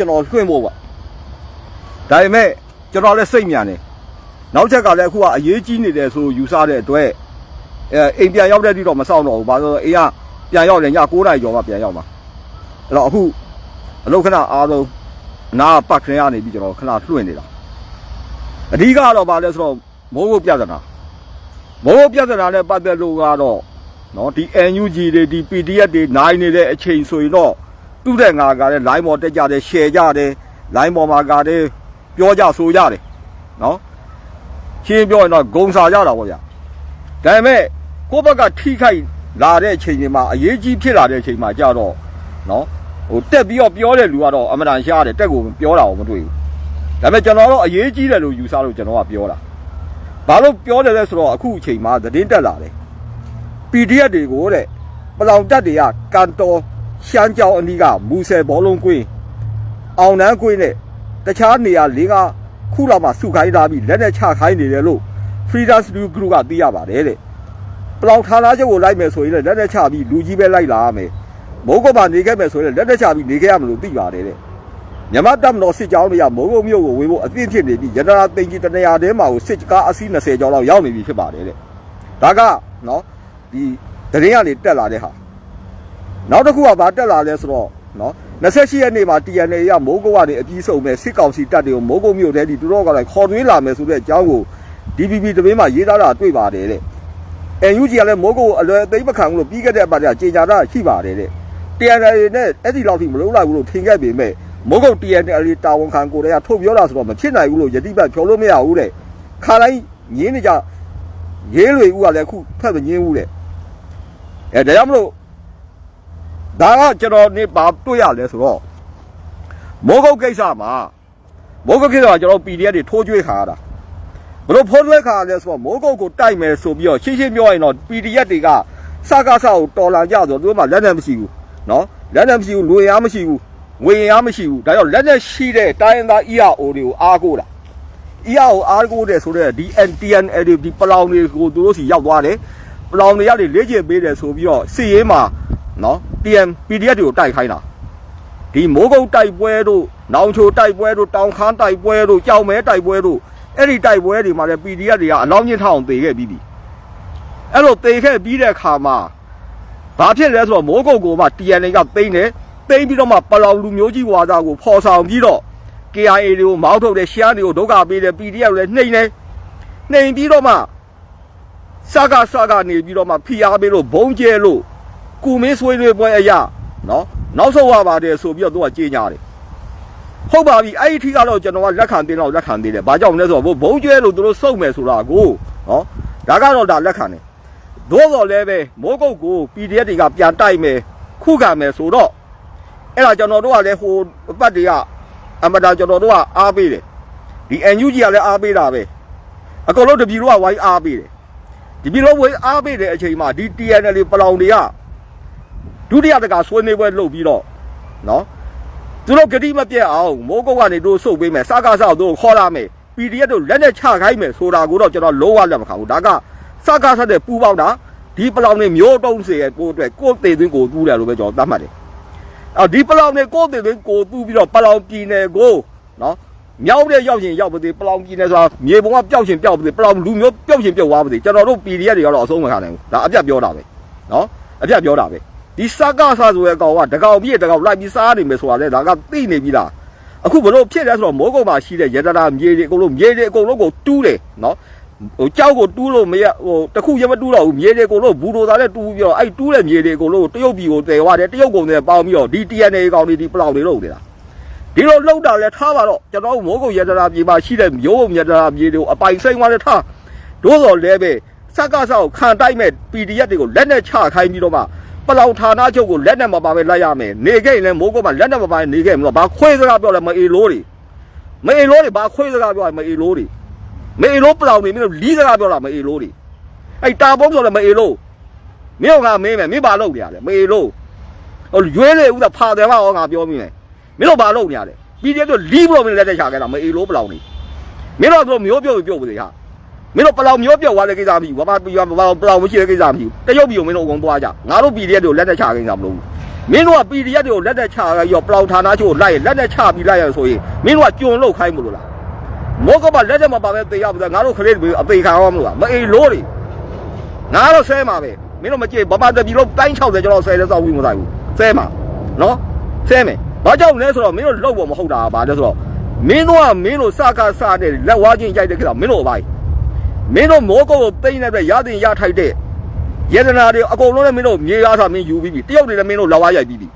ကျွန်တော်လွှင့်ဖို့ပါဒါပေမဲ့ကျွန်တော်လည်းစိတ်မြန်တယ်နောက်ချက်ကလည်းအခုကအရေးကြီးနေတယ်ဆိုယူဆတဲ့အတွက်အဲအိမ်ပြန်ရောက်တဲ့တိတော့မဆောင်တော့ဘူးဘာလို့လဲအိမ်ကပြန်ရောက်တယ်ည9နာရီကျော်မှပြန်ရောက်မှာအဲ့တော့အခုအလုတ်ခဏအားလုံးအနာပတ်ခရကနေပြီးကျွန်တော်ခဏလွှင့်နေတာအဓိကတော့ဘာလဲဆိုတော့မိုးကုတ်ပြဿနာမိုးကုတ်ပြဿနာနဲ့ပတ်သက်လို့ကတော့နော်ဒီ NUG တွေဒီ PDF တွေနိုင်နေတဲ့အချိန်ဆိုရင်တော့ တူတဲ့ငါကလည်း line ပေါ်တက်ကြတယ် share ကြတယ် line ပေါ်မှာကလည်းပြောကြဆိုကြတယ်နော်ရှင်းပြောရင်တော့ဂုံစာကြတာပေါ့ဗျာဒါပေမဲ့ကိုယ့်ဘက်ကထိခိုက်လာတဲ့အချိန်တွေမှာအရေးကြီးဖြစ်လာတဲ့အချိန်မှာကြတော့နော်ဟိုတက်ပြီးတော့ပြောတဲ့လူကတော့အမှန်တန်ရှားတယ်တက်ကိုပြောတာကိုမတွေ့ဘူးဒါပေမဲ့ကျွန်တော်တော့အရေးကြီးတယ်လို့ယူဆလို့ကျွန်တော်ကပြောတာဘာလို့ပြောတယ်လဲဆိုတော့အခုအချိန်မှာသတင်းတက်လာတယ် PDF တွေကိုတဲ့ပလောင်တက်တွေကကန်တော် ရှမ်းကြောင်အနီးကမူဆယ်ဘောလုံးကွင်းအောင်နန်းကွင်းနဲ့တခြားနေရာ၄ကခုလောက်မှစုခိုင်းထားပြီးလက်နဲ့ချခိုင်းနေတယ်လို့ Freedom Studio Group ကသိရပါတယ်တဲ့ပလောင်ဌာနချုပ်ကိုလိုက်မယ်ဆိုရင်လည်းလက်နဲ့ချပြီးလူကြီးပဲလိုက်လာရမယ်မိုးကုတ်မှာနေခဲ့မယ်ဆိုရင်လက်နဲ့ချပြီးနေခဲ့ရမလို့သိပါတယ်တဲ့မြမတပ်မတော်စစ်ကြောင်းတွေကမိုးကုတ်မြို့ကိုဝင်ဖို့အသင့်ဖြစ်နေပြီးရတနာသိန်းကြီးတနေရာတဲမှာကိုစစ်ကားအစီး20ကျော်လောက်ရောက်နေပြီဖြစ်ပါတယ်တဲ့ဒါကနော်ဒီတရင်ကနေတက်လာတဲ့ဟာ နောက်တစ်ခုကဘာတက်လာလဲဆိုတော့နော်28ရက်နေ့မှာ TNA ရမိုးကုတ်ကနေအပြီးဆုံးမဲ့စစ်ကောင်စီတပ်တွေကိုမိုးကုတ်မြို့ထဲဒီတူတော့ကလည်းခေါ်သွင်းလာမယ်ဆိုတဲ့အကြောင်းကို DPP တပင်းမှာရေးသားတာတွေ့ပါတယ်တဲ့ NUG ကလည်းမိုးကုတ်ကိုအလွယ်အသိမခံဘူးလို့ပြီးခဲ့တဲ့အပတ်ကကြေညာတာရှိပါတယ်တဲ့ TNA နဲ့အဲ့ဒီလောက်ထိမလုံးလိုက်ဘူးလို့ထင်ခဲ့ပေမဲ့မိုးကုတ် TNA တာဝန်ခံကိုယ်တည်းကထုတ်ပြောတာဆိုတော့မဖြစ်နိုင်ဘူးလို့ယတိပတ်ပြောလို့မရဘူးတဲ့ခါတိုင်းငင်းနေကြရေးလွေဦးကလည်းအခုဖက်မငင်းဘူးတဲ့အဲဒါကြောင့်မလို့ ဒါကကျွန်တော်နေပါတွေ့ရလဲဆိုတော့မိုးကုတ်ကိစ္စမှာမိုးကုတ်ကိစ္စကကျွန်တော် PDF တွေထိုးကျွေးခါရတာဘလို့ဖိုးကျွေးခါရလဲဆိုတော့မိုးကုတ်ကိုတိုက်မယ်ဆိုပြီးတော့ရှင်းရှင်းပြောရင်တော့ PDF တွေကစကားစကိုတော်လာကြဆိုတော့သူတို့မှလက်နဲ့မရှိဘူးနော်လက်နဲ့မရှိဘူးလူရမရှိဘူးငွေရမရှိဘူးဒါကြောင့်လက်နဲ့ရှိတဲ့တိုင်းရင်းသား ERO တွေကိုအားကိုးတာ ERO အားကိုးတယ်ဆိုတော့ဒီ NTNL ဒီပလောင်တွေကိုသူတို့စီရောက်သွားတယ်ပလောင်တွေရတယ်လေ့ကျင့်ပေးတယ်ဆိုပြီးတော့စီရေးမှာနော် TM PDF တွေကိုတိုက်ခိုင်းတာဒီမိုးကုတ်တိုက်ပွဲတို့နောင်ချိုတိုက်ပွဲတို့တောင်ခမ်းတိုက်ပွဲတို့ကြောင်မဲတိုက်ပွဲတို့အဲ့ဒီတိုက်ပွဲတွေမှာလည်း PDF တွေကအလောင်းမြင့်ထောင်သေခဲ့ပြီးပြီအဲ့လိုသေခဲ့ပြီးတဲ့အခါမှာဘာဖြစ်လဲဆိုတော့မိုးကုတ်ကိုမှ TNA ကသိမ်းတယ်သိမ်းပြီးတော့မှပလောင်လူမျိုးကြီးဝါဒကိုဖော်ဆောင်ပြီးတော့ KIA တွေကိုမောင်းထုတ်တယ်ရှမ်းတွေကိုဒုက္ခပေးတယ် PDF တွေလည်းနှိမ်တယ်နှိမ်ပြီးတော့မှစကားစကားနေပြီးတော့မှဖိအားပေးလို့ဘုံကျဲလို့ ကုမင်းဆွေးနွေးပွဲအရာနော်နောက်ဆုံးရပါတယ်ဆိုပြီးတော့သူကကြေညာတယ်ဟုတ်ပါပြီအဲ့ဒီထိကတော့ကျွန်တော်ကလက်ခံတင်တော့လက်ခံသေးတယ်ဘာကြောင့်လဲဆိုတော့ဘုံကျဲလို့သူတို့စုံမယ်ဆိုတာကိုနော်ဒါကတော့ဒါလက်ခံတယ်သို့တော်လည်းပဲမိုးကုတ်ကို PDF တွေကပြန်တိုက်မယ်ခုခံမယ်ဆိုတော့အဲ့ဒါကျွန်တော်တို့ကလည်းဟိုအပတ်တွေကအမတာကျွန်တော်တို့ကအားပေးတယ်ဒီ NUG ကလည်းအားပေးတာပဲအကုန်လုံးတပြီတို့ကဝိုင်းအားပေးတယ်ဒီပြည်လုံးဝေးအားပေးတဲ့အချိန်မှာဒီ TNL ပလောင်တွေက ဒုတိယတကဆွေးနွေးပွဲလုပ်ပြီးတော့နော်သူတို့ဂတိမပြတ်အောင်မိုးကုတ်ကနေတို့စုပ်ပေးမယ်စကားဆောက်တို့ခေါ်လာမယ် PDF တို့လက်နဲ့ချခိုင်းမယ်ဆိုတာကိုတော့ကျွန်တော်လုံးဝလက်မခံဘူးဒါကစကားဆက်တဲ့ပူပေါင်းတာဒီပလောင်တွေမျိုးတုံးစေရဲ့ကိုအတွက်ကိုယ်သေးသွင်းကိုတူးတယ်လို့ပဲကျွန်တော်သတ်မှတ်တယ်အော်ဒီပလောင်တွေကိုယ်သေးသွင်းကိုတူးပြီးတော့ပလောင်ပြည်နယ်ကိုနော်မြောက်တဲ့ရောက်ရင်ရောက်ပါသေးပလောင်ပြည်နယ်ဆိုတာမြေပုံကပျောက်ရှင်ပျောက်ပါသေးပလောင်လူမျိုးပျောက်ရှင်ပျောက်သွားပါသေးကျွန်တော်တို့ PDF တွေကတော့အဆုံးမခံနိုင်ဘူးဒါအပြတ်ပြောတာပဲနော်အပြတ်ပြောတာပဲ ဒီစကားဆာဆိုရဲ့ကောင်ကတကောင်ပြည့်တကောင်လိုက်ပြီးစားနေမယ်ဆိုတာလေဒါကသိနေပြီလားအခုဘလို့ဖြစ်လဲဆိုတော့မိုးကုတ်မှာရှိတဲ့ရတနာမြေတွေအကုန်လုံးမြေတွေအကုန်လုံးကိုတူးတယ်နော်ဟိုကြောက်ကိုတူးလို့မရဟိုတခုရမတူးတော့ဘူးမြေတွေအကုန်လုံးဘူဒိုသားနဲ့တူးပြီးတော့အဲ့တူးတဲ့မြေတွေအကုန်လုံးကိုတရုတ်ပြည်ကိုတည်သွားတယ်တရုတ်ကုန်တွေပေါင်းပြီးတော့ဒီ TNA ကောင်တွေဒီပလောင်တွေလုပ်နေတာဒီလိုလှုပ်တာလဲထားပါတော့ကျွန်တော်တို့မိုးကုတ်ရတနာပြေမှာရှိတဲ့မျိုးုံရတနာပြေတွေကိုအပိုင်ဆိုင်သွားလဲထားဒို့တော်လဲပဲစက္ကစကိုခံတိုက်မဲ့ PDF တွေကိုလက်နဲ့ချခိုင်းပြီးတော့မှ ပလောင်ဌာနချုပ်ကိုလက်နဲ့မပါပဲလိုက်ရမယ်နေခဲ့ရင်လည်းမိုးကုတ်မှာလက်နဲ့မပါနေခဲ့မလို့ဘာခွေးစကားပြောလဲမအေလို့တွေမအေလို့တွေဘာခွေးစကားပြောလဲမအေလို့တွေမအေလို့ပလောင်တွေမင်းတို့လီးစကားပြောတာမအေလို့တွေအဲ့တာပုံးဆိုလဲမအေလို့မင်းကမင်းမယ်မင်းဘာလုပ်နေရလဲမအေလို့ဟိုရွေးလေဦးတာဖာတယ်မဟောငါပြောမိမယ်မင်းတို့ဘာလုပ်နေရလဲပြီးတဲ့တော့လီးဘလို့မင်းလက်တက်ချခဲ့တာမအေလို့ပလောင်နေမင်းတို့တို့မျိုးပြုတ်ပြုတ်ပါစေဟာ မင်းတို့ပလောင်မျိုးပြုတ်သွားတဲ့ကိစ္စမရှိဘူးဘာမှပြောဘာပလောင်မရှိတဲ့ကိစ္စမရှိဘူးတရုတ်ပြည်ကိုမင်းတို့အကုန်သွားကြငါတို့ပြည်တဲ့တို့လက်တက်ချကိစ္စမလို့ဘူးမင်းတို့က PDF တွေကိုလက်နဲ့ချပြီးတော့ပလောင်ဌာနချို့ကိုလိုက်ရင်လက်နဲ့ချပြီးလိုက်ရဆိုရင်မင်းတို့ကကြုံလောက်ခိုင်းမလို့လားမောကပါလက်နဲ့မပါပဲတေးရပါငါတို့ခလေးတွေအသေးခံအောင်မလို့လားမအေးလို့တွေငါတော့ဆဲမှာပဲမင်းတို့မကြည့်ဗမာတပြည်လုံးတိုင်း60ကျွန်တော်ဆဲတဲ့စောက်ပြီးမဆိုင်ဘူးဆဲမှာနော်ဆဲမယ်ဘာကြောင့်လဲဆိုတော့မင်းတို့လောက်ဖို့မဟုတ်တာပါလဲဆိုတော့မင်းတို့ကမင်းတို့စကားစတဲ့လက်ဝါးချင်းရိုက်တဲ့ခေတ်ကမင်းတို့အပိုင်း မင်းတို့မောကုတ်ကိုတိမ့်နေတဲ့ရတင်ရထိုက်တဲ့ယန္တနာတွေအကုန်လုံးလည်းမင်းတို့မြေရထားမင်းယူပြီးပြီတယောက်တွေလည်းမင်းတို့လောက်ဝါရိုက်ပြီးပြီ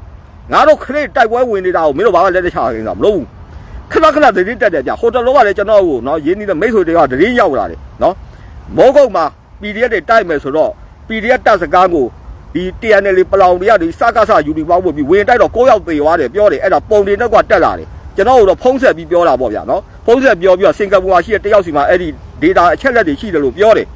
ငါတို့ခရစ်တိုက်ပွဲဝင်နေတာကိုမင်းတို့ဘာမှလက်တချခိုင်းတာမလုပ်ဘူးခဏခဏသတင်းတက်တယ်ဗျဟိုတလောကလည်းကျွန်တော်ကိုနော်ရင်းနှီးတဲ့မိတ်ဆွေတွေကသတင်းရောက်လာတယ်နော်မောကုတ်မှာ PDF တွေတိုက်မယ်ဆိုတော့ PDF တပ်စကားကိုဒီ TNL ပလောင်တွေကဒီစကားဆယူနီပေါင်းပို့ပြီးဝင်တိုက်တော့ကိုရောက်သေးသွားတယ်ပြောတယ်အဲ့ဒါပုံတွေနဲ့ကတက်လာတယ်ကျွန်တော်တို့ဖုံးဆက်ပြီးပြောတာပေါ့ဗျာနော်ဖုံးဆက်ပြောပြီးတော့စင်ကာပူမှာရှိတဲ့တယောက်စီမှာအဲ့ဒီ data အချက်လက်တွေရှိတယ်လို့ပြောတယ်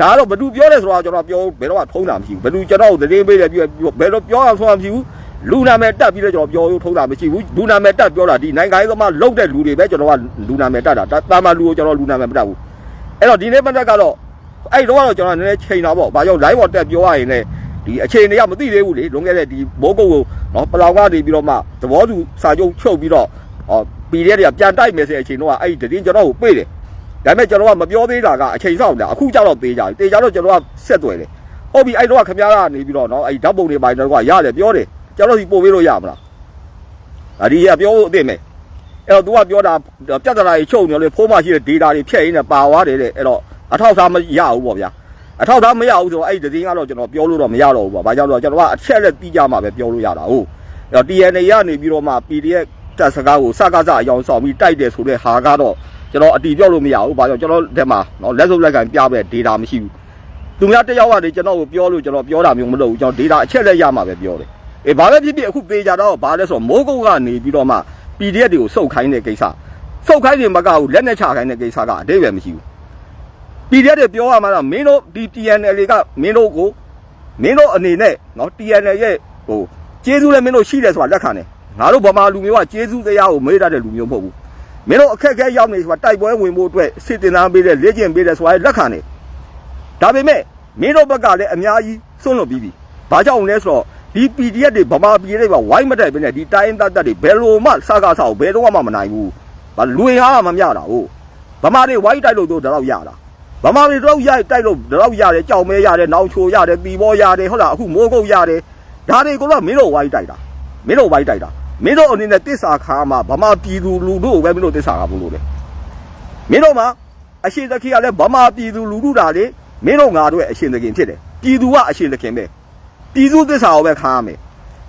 ဒါကတော့ဘသူပြောလဲဆိုတော့ကျွန်တော်ပြောဘယ်တော့မှထုံးတာမရှိဘူးဘသူကျွန်တော်ကိုသတင်းပေးတယ်ပြီးဘယ်တော့ပြောအောင်ဆိုတာမရှိဘူးလူနာမည်တက်ပြီးတော့ကျွန်တော်ပြောလို့ထုံးတာမရှိဘူးလူနာမည်တက်ပြောတာဒီနိုင်ငံရေးသမားလုတ်တဲ့လူတွေပဲကျွန်တော်ကလူနာမည်တက်တာတာမန်လူကိုကျွန်တော်လူနာမည်မတက်ဘူးအဲ့တော့ဒီနေ့ပတ်သက်ကတော့အဲ့တော့ကတော့ကျွန်တော်နည်းနည်းချိန်တာပေါ့ဘာကြောင့် live ပေါ်တက်ပြောရရင်လည်းဒီအခြေအနေကမသိသေးဘူးလေလွန်ခဲ့တဲ့ဒီမိုးကုတ်ကိုနော်ပလောင်ကနေပြီးတော့မှသဘောတူစာချုပ်ချုပ်ပြီးတော့ဟော PDF တွေကပြန်တိုက်မယ်ဆိုတဲ့အချိန်တော့အဲ့ဒီတင်းကျွန်တော်ကိုပြေးတယ် ဒါပေမဲ့ကျွန်တော်ကမပြောသေးတာကအချိန်ဆောင်တာအခုကြတော့သေးကြပြီတေချာတော့ကျွန်တော်ကဆက်သွယ်တယ်ဟုတ်ပြီအဲ့တော့ခင်ဗျားကနေပြီးတော့နော်အဲ့ဓာတ်ပုံတွေပိုင်းတော့ကရတယ်ပြောတယ်ကျွန်တော်စီပို့ပေးလို့ရမလားအဒီကပြောဖို့အသိမယ်အဲ့တော့ तू ကပြောတာပြဿနာကြီးချုပ်နေလို့ဖုန်းမှာရှိတဲ့ data တွေဖြည့်ရင်းနဲ့ပါသွားတယ်တဲ့အဲ့တော့အထောက်အထားမရဘူးပေါ့ဗျာအထောက်အထားမရဘူးဆိုတော့အဲ့ဒီသတင်းကတော့ကျွန်တော်ပြောလို့တော့မရတော့ဘူးပေါ့။ဘာကြောင့်လဲဆိုတော့ကျွန်တော်ကအချက်လက်တီးကြမှာပဲပြောလို့ရတာ။ဟုတ်။အဲ့တော့ TNA ကနေပြီးတော့မှ PDF တက်စကားကိုစကားစအယောင်ဆောင်ပြီးတိုက်တယ်ဆိုတဲ့ဟာကတော့ကျွန်တော်အတီးပြောလို့မရဘူး။ဘာကြောင့်ကျွန်တော်တက်မှာနော်လက်စုပ်လက်ကင်ပြပဲ data မရှိဘူး။သူများတစ်ယောက်ကနေကျွန်တော်ကိုပြောလို့ကျွန်တော်ပြောတာမျိုးမလုပ်ဘူး။ကျွန်တော် data အချက်လက်ရမှာပဲပြောတယ်။အေးဘာပဲဖြစ်ဖြစ်အခုပေးကြတော့ဘာလဲဆိုတော့မိုးကုတ်ကနေပြီးတော့မှ PDF တွေကိုစုပ်ခိုင်းတဲ့ကိစ္စ။စုပ်ခိုင်းတယ်မကဘူးလက်နဲ့ချခိုင်းတဲ့ကိစ္စကအတိတ်ပဲမရှိဘူး။ PDF တွေပြောရမှာတော့မင်းတို့ဒီ TNL ကမင်းတို့ကိုမင်းတို့အနေနဲ့နော် TNL ရဲ့ဟိုကျေးဇူးလည်းမင်းတို့ရှိတယ်ဆိုတာလက်ခံတယ်။ ငါတို့ဗမာလူမျိုးကကျေးဇူးတရားကိုမေးတတ်တဲ့လူမျိုးမဟုတ်ဘူး။မင်းတို့အခက်အခဲရောက်နေဆိုတာတိုက်ပွဲဝင်ဖို့အတွက်စစ်တင်သားပေးတဲ့လေ့ကျင့်ပေးတဲ့ဆိုတာလက်ခံတယ်ဒါပေမဲ့မင်းတို့ဘက်ကလည်းအများကြီးစွန့်လွတ်ပြီးပြီဘာကြောင့်လဲဆိုတော့ဒီ PDF တွေဗမာပြည်တွေပါဝိုင်းမတိုက်ဘဲနဲ့ဒီတိုင်းတတ်တတ်တွေဘယ်လိုမှစကားဆောက်ဘယ်တော့မှမနိုင်ဘူးဘာလူရဟာမမျှတာဟုတ်ဗမာတွေဝိုင်းတိုက်လို့တော့တော့ရတာဗမာတွေတော့ရတိုက်လို့တော့ရတယ်ကြောက်မဲရတယ်နောင်ချိုရတယ်တီဘောရတယ်ဟုတ်လားအခုမိုးကုတ်ရတယ်ဒါတွေကတော့မင်းတို့ဝိုင်းတိုက်တာမင်းတို့ဝိုင်းတိုက်တာ မင်းတို့အနေနဲ့တစ္ဆာခါမှာဗမာပြည်သူလူထုကိုပဲမင်းတို့တစ္ဆာခါဘူးလို့လေမင်းတို့မှာအရှင်သခင်ကလည်းဗမာပြည်သူလူထုတာလေမင်းတို့ငါတို့ရဲ့အရှင်သခင်ဖြစ်တယ်ပြည်သူကအရှင်သခင်ပဲပြည်သူတစ္ဆာကိုပဲခါရမယ်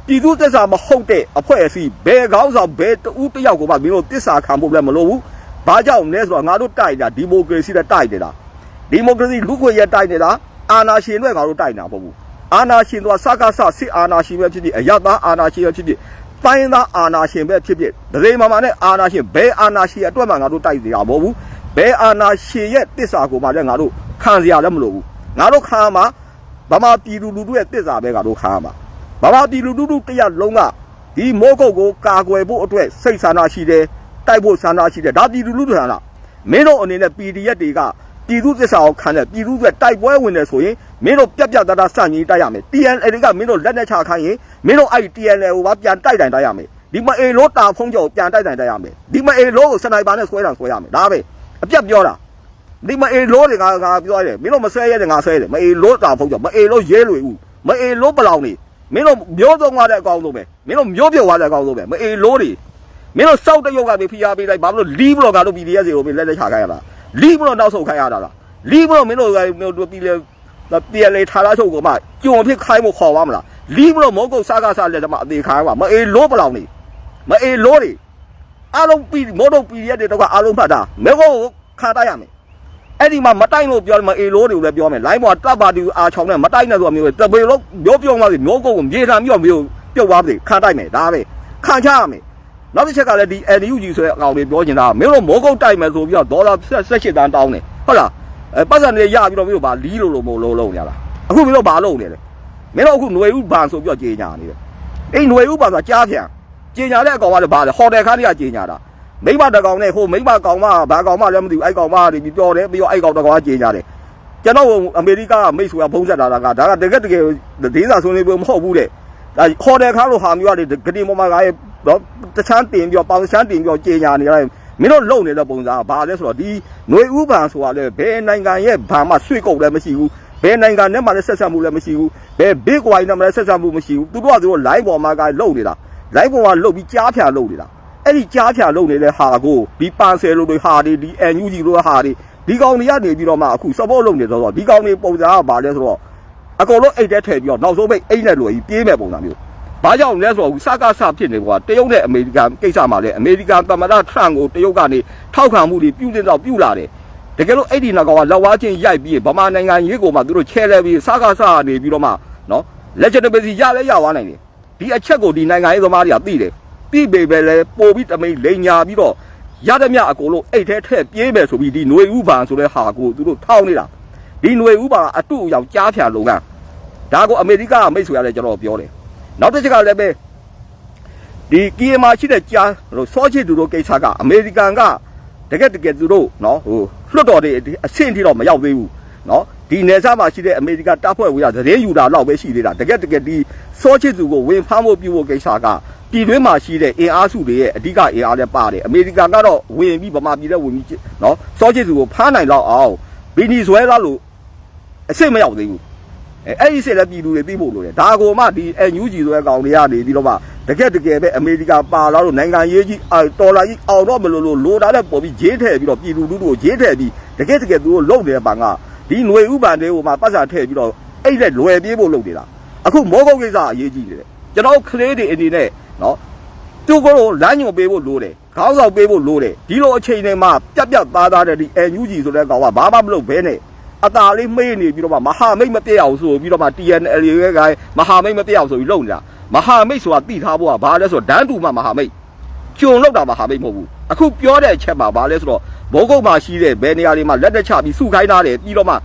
ပြည်သူတစ္ဆာမဟုတ်တဲ့အဖွဲ့အစည်းဘယ်ကောင်းဆောင်ဘယ်တူတယောက်ကိုမှမင်းတို့တစ္ဆာခံဖို့လည်းမလိုဘူးဘာကြောင့်လဲဆိုတော့ငါတို့တိုက်တာဒီမိုကရေစီနဲ့တိုက်နေတာဒီမိုကရေစီလူ့ခွင့်ရတိုက်နေတာအာဏာရှင်တွေငါတို့တိုက်နေတာမဟုတ်ဘူးအာဏာရှင်တို့ကစကားဆစစ်အာဏာရှင်ပဲဖြစ်ဖြစ်အယတ်သားအာဏာရှင်ပဲဖြစ်ဖြစ် တိုင်းသားအာနာရှင်ပဲဖြစ်ဖြစ်ဒဇိမာမာနဲ့အာနာရှင်ဘယ်အာနာရှင်အတွက်မှငါတို့တိုက်စရာမဟုတ်ဘူးဘယ်အာနာရှင်ရဲ့တစ္ဆာကိုမှလည်းငါတို့ခံစရာလည်းမလိုဘူးငါတို့ခံမှာဗမာပြည်သူလူထုရဲ့တစ္ဆာပဲငါတို့ခံမှာဗမာပြည်လူထုတရလုံးကဒီမိုးကုတ်ကိုကာကွယ်ဖို့အတွက်စိတ်ဆန္ဒရှိတယ်တိုက်ဖို့ဆန္ဒရှိတယ်ဒါပြည်သူလူထုဆန္ဒမင်းတို့အနေနဲ့ PDF တွေက ပြည်သူသစ္စာကိုခံတယ်ပြည်သူတွေတိုက်ပွဲဝင်တယ်ဆိုရင်မင်းတို့ပြက်ပြက်သားသားစန့်ကြီးတိုက်ရမယ် TNL ကမင်းတို့လက်နဲ့ချခိုင်းရင်မင်းတို့အဲ့ TNL ကိုပါပြန်တိုက်တိုင်တိုက်ရမယ်ဒီမအေလို့တာဖုံးကြောကိုပြန်တိုက်တိုင်တိုက်ရမယ်ဒီမအေလို့ကိုစနိုက်ပါနဲ့ဆွဲတာဆွဲရမယ်ဒါပဲအပြက်ပြောတာဒီမအေလို့တွေကငါပြောရတယ်မင်းတို့မဆွဲရတယ်ငါဆွဲတယ်မအေလို့တာဖုံးကြောမအေလို့ရဲလွေဦးမအေလို့ပလောင်နေမင်းတို့မျိုးသုံးသွားတဲ့အကောင်းဆုံးပဲမင်းတို့မျိုးပြုတ်သွားတဲ့အကောင်းဆုံးပဲမအေလို့တွေမင်းတို့စောက်တရုတ်ကပဲဖိအားပေးလိုက်ဘာလို့လီးဘလော့ကတော့ PDS တွေကိုလက်လက်ချခိုင်းရတာ လီးဘလော့နောက်ဆုတ်ခိုင်းရတာလားလီးဘလော့မင်းတို့ကတို့ပြည်လေပြည်လေထားလာချုပ်ကိုမှကြုံဖြစ်ခိုင်းဖို့ခေါ်ပါမလားလီးဘလော့မဟုတ်ကောစားကားစားလက်တမအသေးခိုင်းပါမအေလို့ပလောင်နေမအေလို့တွေအားလုံးပြည်မို့တော့ PDF တွေတော့အားလုံးဖတ်တာမဲကိုခါတိုက်ရမယ်အဲ့ဒီမှာမတိုက်လို့ပြောမအေလို့တွေကိုလည်းပြောမယ်လိုင်းပေါ်တပ်ပါတီအားချောင်းနဲ့မတိုက်နဲ့ဆိုတာမျိုးတပေလို့မျိုးပြုံးသွားပြီမျိုးကုတ်ကိုမြေထားမျိုးမျိုးပြုတ်သွားပြီခါတိုက်မယ်ဒါပဲခံချရမယ် နောက်တစ်ချက်ကလည်းဒီ NUG ဆိုတဲ့အကောင်တွေပြောနေတာမင်းတို့မိုးကုတ်တိုက်မယ်ဆိုပြီးတော့ဒေါ်လာ18တန်းတောင်းတယ်ဟုတ်လားအဲပတ်စံတွေရပြီးတော့မင်းတို့ဗာလီးလို့လို့မလို့လုံးရလားအခုမင်းတို့ဗာလုံးနေတယ်မင်းတို့အခုຫນွေဥပန်ဆိုပြီးတော့ကြေညာနေတယ်အဲ့ຫນွေဥပန်ဆိုတာကြားဖြံကြေညာတဲ့အကောင်ကလည်းဗာလေဟိုတယ်ခန်းတွေကကြေညာတာမိမတကောင်နဲ့ဟိုမိမကောင်မဘာကောင်မလည်းမသိဘူးအဲ့ကောင်မတွေပြီးပြောတယ်ပြီးတော့အဲ့ကောင်တကောင်ကကြေညာတယ်ကျွန်တော်အမေရိကမိတ်ဆွေကဖုံးဆက်လာတာကဒါကတကယ်တကယ်ဒေသဆွေးနွေးပွဲမဟုတ်ဘူးတဲ့ ဒါခေါ်တဲ့ခါလို့ဟာမျိုးရတယ်ဂတိမောမကရဲ့ တော့တချမ်းတင်ပြီးတော့ပေါင်ချမ်းတင်ပြီးတော့ကြေညာနေရတယ်မင်းတို့လုံနေတဲ့ပုံစံကဘာလဲဆိုတော့ဒီຫນွေဥပံဆိုတာလေဘယ်နိုင်ငံရဲ့ဘာမှဆွေကုတ်လည်းမရှိဘူးဘယ်နိုင်ငံနဲ့မှလည်းဆက်ဆက်မှုလည်းမရှိဘူးဘယ်ဘစ်ကွိုင်းနဲ့မှလည်းဆက်ဆက်မှုမရှိဘူးသူတို့ကသူတို့ line ပေါ်မှာကလုံနေတာ line ပေါ်မှာလုံပြီးကြားဖြာလုံနေတာအဲ့ဒီကြားဖြာလုံနေတဲ့ဟာကိုဒီပန်ဆယ်လိုတွေဟာတွေဒီ NUG လိုဟာတွေဒီကောင်တွေကနေပြီးတော့မှအခု support လုပ်နေတော့ဒီကောင်တွေပုံစံကဘာလဲဆိုတော့အကုန်လုံးအိတ်ထဲထည့်ပြီးတော့နောက်ဆုံးပိတ်အိတ်နဲ့လွယ်ပြီးပြေးမဲ့ပုံစံမျိုး။ ဘာကြောင့်လဲဆိုတော့စကားဆဖြစ်နေကွာတရုတ်နဲ့အမေရိကန်ကိစ္စမှာလည်းအမေရိကန်သမ္မတထရန့်ကိုတရုတ်ကနေထောက်ခံမှုတွေပြုတင်တော့ပြုလာတယ်။တကယ်လို့အဲ့ဒီနောက်ကောင်ကလက်ဝါးချင်းရိုက်ပြီးဗမာနိုင်ငံရေးကိုမှသူတို့ချဲလဲပြီးစကားဆနေပြီးတော့မှနော် legitimacy ရလဲရသွားနိုင်တယ်။ဒီအချက်ကိုဒီနိုင်ငံရေးသမားတွေကသိတယ်။သိပေပဲလဲပို့ပြီးတမိန်လိန်ညာပြီးတော့ရသမျှအကုန်လုံးအိတ်ထဲထည့်ပြေးမယ်ဆိုပြီးဒီຫນွေဥပံဆိုတဲ့ဟာကိုသူတို့ထောက်နေတာ။ဒီຫນွေဥပံအတူအယောင်ကြားဖြာလုံက ဒါကိုအမေရိကကမိတ်ဆွေရတယ်ကျွန်တော်ပြောတယ် နောက်တစ်ချက်ကလည်းပဲဒီကီယမာရှိတဲ့ကြားဟိုစောချစ်သူတို့ကိစ္စကအမေရိကန်ကတကယ်တကယ်သူတို့နော်ဟိုလွတ်တော်တွေအဆင့်ထိတော့မရောက်သေးဘူးနော်ဒီနယ်စပ်မှာရှိတဲ့အမေရိကန်တပ်ဖွဲ့ဝင်ကသတင်းယူတာတော့ပဲရှိသေးတာတကယ်တကယ်ဒီစောချစ်သူကိုဝင်ဖမ်းဖို့ပြုဖို့ကိစ္စကပြည်တွင်းမှာရှိတဲ့အင်အားစုတွေရဲ့အဓိကအင်အားလည်းပါတယ်အမေရိကန်ကတော့ဝင်ပြီးဗမာပြည်တဲ့ဝင်ပြီးနော်စောချစ်သူကိုဖမ်းနိုင်တော့အောင်ဗီနီဇွဲလားလို့အဆင့်မရောက်သေးဘူး အဲအဲ့ဒီစစ်လည်းပြည်သူတွေသိဖို့လိုတယ်ဒါကိုမှဒီ NUG ဆိုတဲ့ကောင်တွေကနေပြီးတော့မှတကက်တကယ်ပဲအမေရိကပါလာလို့နိုင်ငံရေးကြီးအော်တော်လာကြီးအောင်တော့မလို့လို့လိုတာလည်းပေါ်ပြီးဂျေးထည့်ပြီးတော့ပြည်သူလူထုကိုဂျေးထည့်ပြီးတကက်တကယ်သူတို့လုံနေတဲ့ပံကဒီຫນွေဥပန်တွေကိုမှပတ်စာထည့်ပြီးတော့အဲ့လက်လွယ်ပြေးဖို့လုပ်နေတာအခုမောကုတ်ကိစ္စအရေးကြီးနေတယ်ကျွန်တော်ကလေးတွေအနေနဲ့နော်သူကိုလမ်းညွှန်ပေးဖို့လိုတယ်ခေါင်းဆောင်ပေးဖို့လိုတယ်ဒီလိုအချိန်တွေမှာပြက်ပြက်သားသားတဲ့ဒီ NUG ဆိုတဲ့ကောင်ကဘာမှမလုပ်ဘဲနဲ့ အตาလေးမေးနေပြီးတော့မှမဟာမိတ်မပြည့်အောင်ဆိုပြီးတော့မှ TNL ရဲ့ကမဟာမိတ်မပြည့်အောင်ဆိုပြီးလုပ်နေတာမဟာမိတ်ဆိုတာတိထားဖို့ကဘာလဲဆိုတော့ဒန်းတူမှမဟာမိတ်ကျုံလောက်တာမဟာမိတ်မဟုတ်ဘူးအခုပြောတဲ့အချက်မှာဘာလဲဆိုတော့ဘောကုတ်မှာရှိတဲ့ဘယ်နေရာတွေမှာလက်တက်ချပြီးစုခိုင်းထားတယ်ပြီးတော့မှ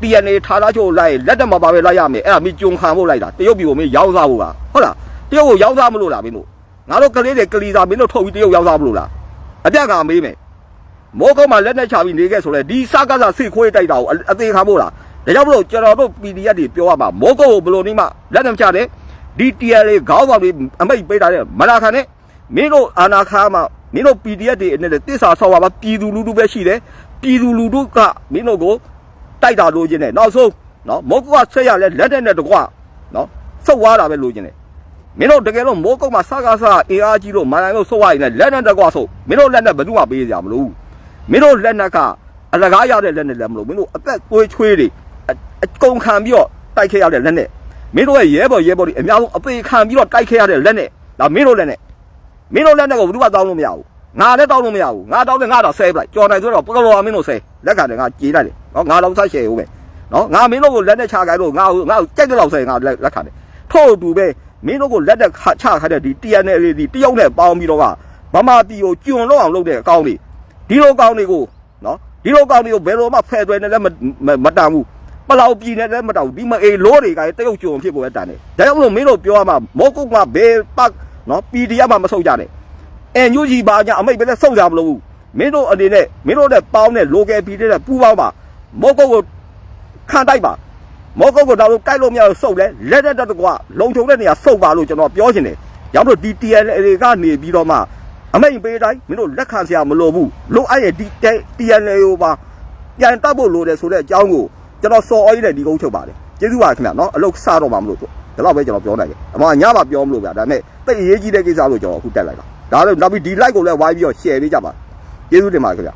TNL ထားသားချို့လိုက်လက်တက်မပါပဲလိုက်ရမယ်အဲ့ဒါမင်းကျုံခံဖို့လိုက်တာတရုတ်ပြည်ကိုမင်းရောက်စားဖို့ကဟုတ်လားတရုတ်ကိုရောက်စားမလို့လားမင်းတို့ငါတို့ကလေးတွေကလီစာမင်းတို့ထုတ်ပြီးတရုတ်ရောက်စားမလို့လားအပြက်ကမေးမယ် မောကုတ်မှာလက်နဲ့ချပြီးနေခဲ့ဆိုလဲဒီစကားစားစိတ်ခွေးတိုက်တာကိုအသေးခံဖို့လားဒါကြောင့်မလို့ကျွန်တော်တို့ PDF တွေပြောရမှာမောကုတ်ကိုဘယ်လိုနည်းမှလက်နဲ့ချတယ်ဒီ TL ခေါင်းဆောင်တွေအမိတ်ပေးတာတဲ့မလာခံနဲ့မင်းတို့အာနာခါမှာမင်းတို့ PDF တွေအနေနဲ့တစ္ဆာဆောက်ပါပြည်သူလူထုပဲရှိတယ်ပြည်သူလူထုကမင်းတို့ကိုတိုက်တာလို့ခြင်းနဲ့နောက်ဆုံးနော်မောကုတ်ကဆက်ရလဲလက်နဲ့တကွနော်စုပ်သွားတာပဲလို့ခြင်းနဲ့မင်းတို့တကယ်လို့မိုးကုတ်မှာစကားစားအေအားကြီးလို့မနိုင်လို့ဆုတ်ရရင်လည်းလက်နဲ့တကွဆုတ်မင်းတို့လက်နဲ့ဘယ်သူမှပေးကြမလို့ မင်းတို့လက်နက်ကအလကားရတဲ့လက်နဲ့လည်းမလို့မင်းတို့အသက်သွေးချွေးတွေအအကုန်ခံပြီးတော့တိုက်ခဲ့ရတဲ့လက်နဲ့မင်းတို့ရဲ့ရဲဘော်ရဲဘော်တွေအများဆုံးအသေးခံပြီးတော့တိုက်ခဲ့ရတဲ့လက်နဲ့ဒါမင်းတို့လက်နဲ့မင်းတို့လက်နဲ့ကိုဘယ်သူမှတောင်းလို့မရဘူးငါလည်းတောင်းလို့မရဘူးငါတောင်းတယ်ငါတော့ဆဲပလိုက်ကြော်နိုင်ဆိုတော့ပကလောမင်းတို့ဆဲလက်ခံတယ်ငါကြေးလိုက်တယ်နော်ငါတော့ဆက်ရှယ်ဦးမယ်နော်ငါမင်းတို့ကိုလက်နဲ့ချခိုင်းလို့ငါ့ကိုငါ့ကိုကြိုက်တဲ့လောက်ဆဲငါလက်လက်ခံတယ်ထို့အတူပဲမင်းတို့ကိုလက်နဲ့ချခိုင်းတဲ့ဒီ TNL ဒီတယောက်နဲ့ပေါင်းပြီးတော့ကဗမာပြည်ကိုကျွံလောက်အောင်လုပ်တဲ့အကောင်းတွေ ဒီလိုကောင်းတွေကိုနော်ဒီလိုကောင်းတွေကိုဘယ်လိုမှဖယ်သွဲနေလည်းမတန်ဘူးပလောက်ပြည်နေလည်းမတောက်ဒီမအေးလို့တွေကတရုတ်ကြုံဖြစ်ကိုပဲတန်တယ်ဒါကြောင့်မလို့မင်းတို့ပြောရမှာမောကုတ်ကဘယ်ပတ်နော် PDF မှာမဆုတ်ကြနဲ့အန်ယူဂျီပါညာအမိတ်ပဲလဲဆုတ်ကြမလို့ဘူးမင်းတို့အနေနဲ့မင်းတို့နဲ့ပေါင်းတဲ့ local PD နဲ့ပူးပေါင်းပါမောကုတ်ကိုခံတိုက်ပါမောကုတ်ကိုတော့ကြိုက်လို့မရလို့ဆုတ်လဲလက်တဲ့တက်ကွာလုံချုံတဲ့နေရာဆုတ်ပါလို့ကျွန်တော်ပြောချင်တယ်ရောက်တော့ဒီ TL တွေကနေပြီးတော့မှ အမိန်ပေးတိုင်းမင်းတို့လက်ခံစရာမလိုဘူးလိုအပ်ရဲ့ဒီ TNL ကိုပါပြန်တောက်ဖို့လိုတယ်ဆိုတဲ့အကြောင်းကိုကျွန်တော်စော်အော်ရည်နဲ့ဒီကုန်းချုပ်ပါတယ်ကျေးဇူးပါခင်ဗျာနော်အလုတ်စတော့မှမလို့တော့ဒါတော့ပဲကျွန်တော်ပြောနိုင်တယ်အမညမှာပြောမလို့ဗျာဒါနဲ့တိတ်အရေးကြီးတဲ့ကိစ္စလို့ကျွန်တော်အခုတက်လိုက်တာဒါလည်းနောက်ပြီးဒီ like ကိုလည်းဝိုင်းပြီးတော့ share ပေးကြပါကျေးဇူးတင်ပါတယ်ခင်ဗျာ